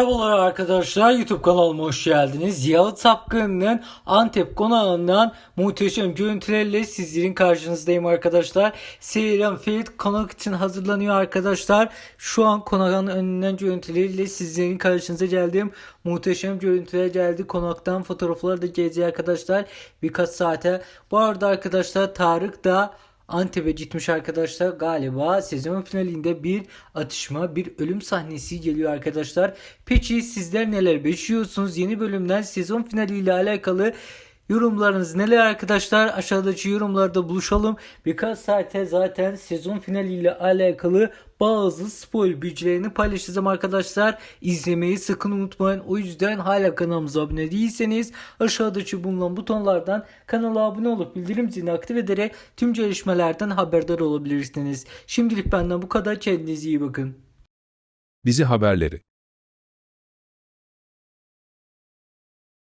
Merhabalar arkadaşlar YouTube kanalıma hoş geldiniz. Yalı Tapkın'ın Antep konağından muhteşem görüntülerle sizlerin karşınızdayım arkadaşlar. Seyran Ferit konak için hazırlanıyor arkadaşlar. Şu an konağın önünden görüntüleriyle sizlerin karşınıza geldim. Muhteşem görüntüler geldi. Konaktan fotoğraflar da gelecek arkadaşlar. Birkaç saate. Bu arada arkadaşlar Tarık da Antep'e gitmiş arkadaşlar galiba sezon finalinde bir atışma bir ölüm sahnesi geliyor arkadaşlar. Peki sizler neler beşiyorsunuz yeni bölümden sezon finaliyle alakalı yorumlarınız neler arkadaşlar aşağıdaki yorumlarda buluşalım. Birkaç saate zaten sezon finaliyle alakalı bazı spoil bilgilerini paylaşacağım arkadaşlar. İzlemeyi sakın unutmayın. O yüzden hala kanalımıza abone değilseniz aşağıdaki bulunan butonlardan kanala abone olup bildirim zilini aktif ederek tüm gelişmelerden haberdar olabilirsiniz. Şimdilik benden bu kadar. Kendinize iyi bakın. Dizi haberleri